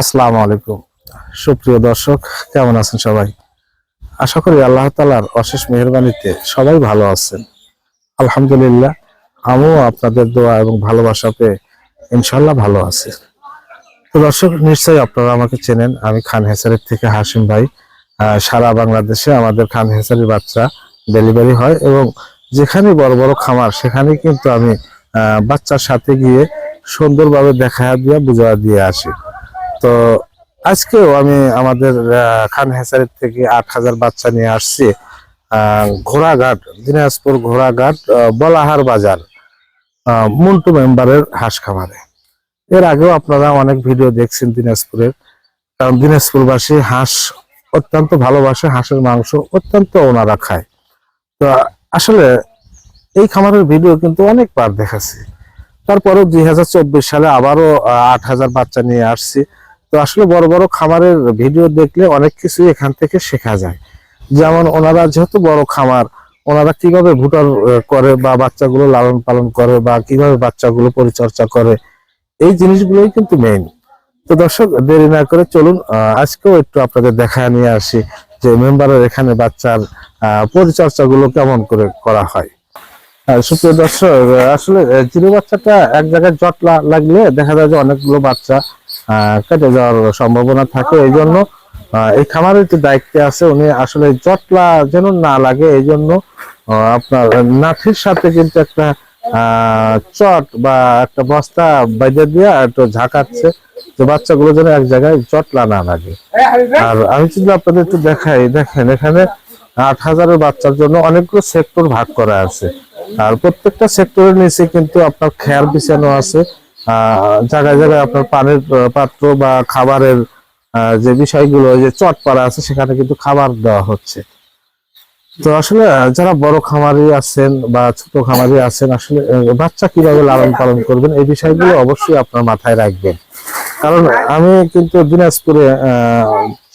আসসালামু আলাইকুম। সুপ্রিয় দর্শক, কেমন আছেন সবাই? আশা করি আল্লাহ তালার অশেষ মেহরবানিতে সবাই ভালো আছেন। আলহামদুলিল্লাহ, আমিও আপনাদের দোয়া এবং ভালোবাসা পেয়ে ইনশাল্লাহ ভালো আছি। তো দর্শক, নিশ্চয়ই আপনারা আমাকে চেনেন। আমি খান হেসারের থেকে হাসিম ভাই। সারা বাংলাদেশে আমাদের খান হেসারির বাচ্চা ডেলিভারি হয় এবং যেখানে বড় বড় খামার সেখানে কিন্তু আমি বাচ্চার সাথে গিয়ে সুন্দরভাবে দেখা দিয়ে বুঝা দিয়ে আসি। তো আজকেও আমি আমাদের খান হেসারের থেকে আট হাজার বাচ্চা নিয়ে আসছি। ঘোড়াঘাট, দিনাজপুর ঘোড়াঘাট বলাহার বাজার মন্টু মেম্বারের হাঁস খামারে। এর আগেও আপনারা অনেক ভিডিও দেখছেন দিনাজপুরের, কারণ দিনাজপুরবাসী হাঁস অত্যন্ত ভালোবাসে, হাঁসের মাংস অত্যন্ত ওনারা খায়। তো আসলে এই খামারের ভিডিও কিন্তু অনেকবার দেখাচ্ছি। তারপরেও দুই হাজার চব্বিশ সালে আবারও আট হাজার বাচ্চা নিয়ে আসছি। তো আসলে বড় বড় খামারের ভিডিও দেখলে অনেক কিছুই এখান থেকে শেখা যায়। যেমন ওনারা যেহেতু বড় খামার, ওনারা কীভাবে ভুটার করে বা বাচ্চাগুলো লালন পালন করে বা কীভাবে বাচ্চাগুলো পরিচর্যা করে, এই জিনিসগুলোই কিন্তু মেইন তো দর্শক, দেরি না করে চলুন আজকেও একটু আপনাদের দেখা নিয়ে আসি যে মেম্বারের এখানে বাচ্চার পরিচর্যাগুলো কেমন করে করা হয়। সুপ্রিয় দর্শক, আসলে জিরো বাচ্চাটা এক জায়গায় জট লাগলে দেখা যায় যে অনেকগুলো বাচ্চা কেটে যাওয়ার সম্ভাবনা থাকে এই জন্য এই খামারের যে দায়িত্বে আছে, উনি আসলে জটলা যেন না লাগে এই জন্য আপনার নাঠির সাথে কিন্তু একটা চট বা একটা বস্তা বাইরে দিয়ে একটু ঝাঁকাচ্ছে, যে বাচ্চাগুলো যেন এক জায়গায় জটলা না লাগে। আর আমি যদি আপনাদের একটু দেখাই, দেখেন এখানে আট হাজারের বাচ্চার জন্য অনেকগুলো সেক্টর ভাগ করা আছে। আর প্রত্যেকটা সেক্টরের নিচে কিন্তু আপনার খেয়ার বিছানো আছে জায়গায় জায়গায় আপনার পানির পাত্র বা খাবারের যে বিষয়গুলো, যে চট পাড়া আছে, সেখানে কিন্তু খাবার দেওয়া হচ্ছে। তো আসলে যারা বড় খামারি আছেন বা ছোট খামারি আছেন, আসলে বাচ্চা কীভাবে লালন পালন করবেন, এই বিষয়গুলো অবশ্যই আপনার মাথায় রাখবেন। কারণ আমি কিন্তু দিনাজপুরে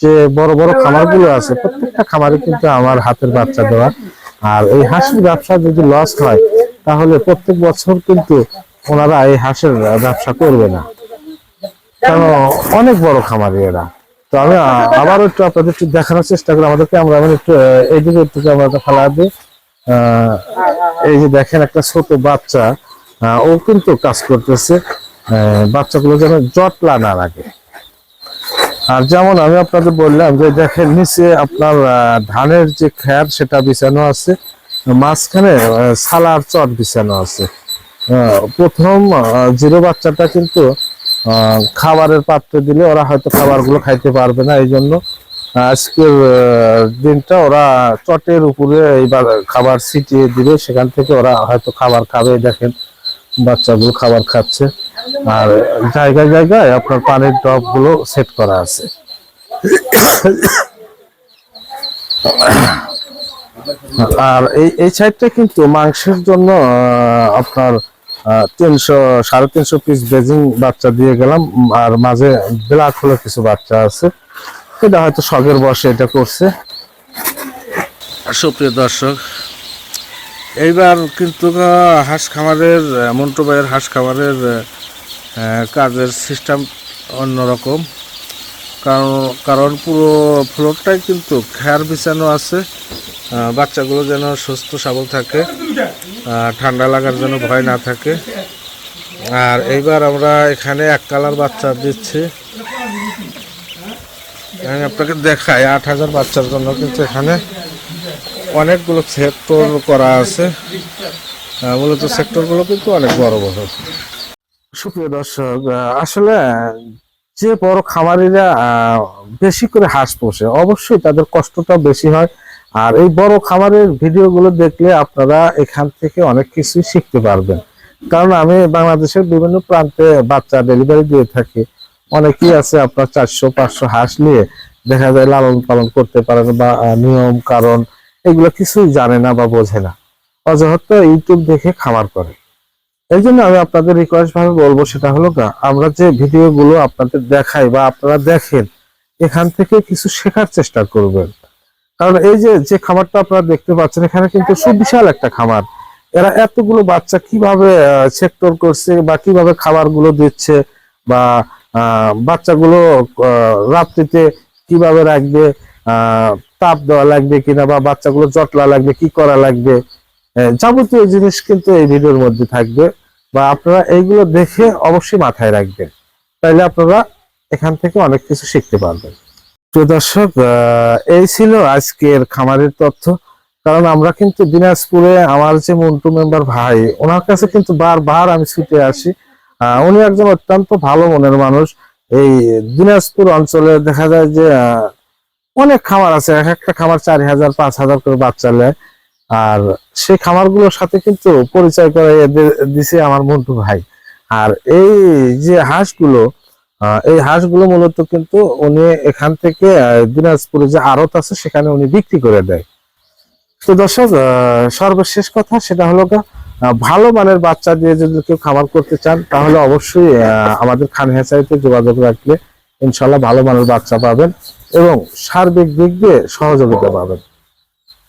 যে বড় বড় খামারগুলো আছে, প্রত্যেকটা খামারে কিন্তু আমার হাতের বাচ্চা দেওয়া। আর এই হাঁসের ব্যবসা যদি লস হয়, তাহলে প্রত্যেক বছর কিন্তু ওনারা এই হাঁসের ব্যবসা করবে না। কারণ অনেক বড় খামারি এরা। তো আমি আ- আবারও একটু আপনাদের একটু দেখানোর চেষ্টা করি। আমাদেরকে আমরা একটু এইদিকে একটু ক্যামেরাটা ফেলা দিই। এই যে দেখেন একটা ছোট বাচ্চা ও কিন্তু কাজ করতেছে। বাচ্চাগুলো যেন জটলা না লাগে। আর যেমন আমি আপনাদের বললাম যে দেখেন নিচে আপনার ধানের যে খ্যার সেটা বিছানো আছে। মাঝখানে সালার চট বিছানো আছে। প্রথম আহ, জিরো বাচ্চাটা কিন্তু খাবারের পাত্রে দিলে ওরা হয়তো খাবারগুলো খাইতে পারবে না এই জন্য আজকের দিনটা ওরা চটের উপরে এইবার খাবার ছিটিয়ে দিবে সেখান থেকে ওরা হয়তো খাবার খাবে দেখেন বাচ্চাগুলো খাবার খাচ্ছে। আর জায়গায় জায়গায় আপনার পানির টপগুলো সেট করা আছে। আর এই এই সাইডটা কিন্তু মাংসের জন্য আপনার তিনশো, সাড়ে তিনশো পিস বেজিং বাচ্চা দিয়ে গেলাম আর মাঝে ব্ল্যাক হলো কিছু বাচ্চা আছে। এটা হয়তো শখের বসে এটা করছে। সুপ্রিয় দর্শক, এইবার কিন্তু হাঁস খামারের মন্টু ভাইয়ের হাঁস খামারের কাজের সিস্টেম অন্যরকম। কারণ কারণ পুরো ফ্লোরটাই কিন্তু খেয়ার বিছানো আছে। বাচ্চাগুলো যেন সুস্থ, সবল থাকে। ঠান্ডা লাগার জন্য ভয় না থাকে। আর এইবার আমরা এখানে এক কালার বাচ্চা দিচ্ছি। আমি আপনাকে দেখাই, আট হাজার বাচ্চার জন্য কিন্তু এখানে অনেকগুলো সেক্টর করা আছে। মূলত সেক্টরগুলো কিন্তু অনেক বড় বড়। সুপ্রিয় দর্শক আসলে যে বড় খামারিরা বেশি করে হাঁস পোষে, অবশ্যই তাদের কষ্টটা বেশি হয়। আর এই বড় খামারের ভিডিওগুলো দেখলে আপনারা এখান থেকে অনেক কিছুই শিখতে পারবেন। কারণ আমি বাংলাদেশের বিভিন্ন প্রান্তে বাচ্চা ডেলিভারি দিয়ে থাকি। অনেকেই আছে আপনার চারশো, পাঁচশো হাঁস নিয়ে দেখা যায় লালন পালন করতে পারেন বা নিয়ম, কারণ এগুলো কিছুই জানে না বা বোঝে না। অযথা ইউটিউব দেখে খামার করে। এই জন্য আমি আপনাদের রিকোয়েস্ট ভাবে বলব সেটা হলো গা, আমরা যে ভিডিও গুলো আপনাদের দেখাই বা আপনারা দেখেন, এখান থেকে কিছু শেখার চেষ্টা করবেন। কারণ এই যে যে খামারটা আপনারা দেখতে পাচ্ছেন, এখানে কিন্তু সুবিশাল একটা খামার। এরা এতগুলো বাচ্চা কীভাবে সেক্টর করছে বা কীভাবে খাবারগুলো দিচ্ছে বা বাচ্চাগুলো রাত্রিতে কীভাবে রাখবে তাপ দেওয়া লাগবে কিনা বা বাচ্চাগুলো জটলা লাগবে, কি করা লাগবে যাবতীয় জিনিস কিন্তু এই ভিডিওর মধ্যে থাকবে বা আপনারা এইগুলো দেখে অবশ্যই মাথায় রাখবেন। তাইলে আপনারা এখান থেকে অনেক কিছু শিখতে পারবেন। প্রিয় দর্শক আহ, এই ছিল আজকের খামারের তথ্য। কারণ আমরা কিন্তু দিনাজপুরে আমার যে মন্টু মেম্বার ভাই ওনার কাছে কিন্তু বারবার আমি ছুটে আসি। উনি একজন অত্যন্ত ভালো মনের মানুষ। এই দিনাজপুর অঞ্চলে দেখা যায় যে অনেক খামার আছে। এক একটা খামার চার হাজার পাঁচ হাজার করে বাচ্চা নেয়। আর সেই খামারগুলোর সাথে কিন্তু পরিচয় করে দিছে আমার মন্টু ভাই। আর এই যে হাঁসগুলো এই হাঁসগুলো মূলত কিন্তু উনি এখান থেকে দিনাজপুরে যে আড়ত আছে, সেখানে উনি বিক্রি করে দেয়। তো দর্শক সর্বশেষ কথা সেটা হলো ভালো মানের বাচ্চা দিয়ে যদি কেউ খামার করতে চান, তাহলে অবশ্যই আমাদের খান হেঁচাইতে যোগাযোগ রাখলে ইনশাল্লাহ ভালো মানের বাচ্চা পাবেন এবং সার্বিক দিক দিয়ে সহযোগিতা পাবেন।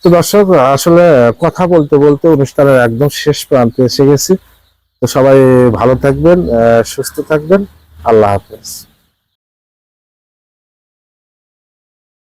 তো দর্শক, আসলে কথা বলতে বলতে অনুষ্ঠানের একদম শেষ প্রান্তে এসে গেছি। তো সবাই ভালো থাকবেন সুস্থ থাকবেন। আল্লাহ হাফেজ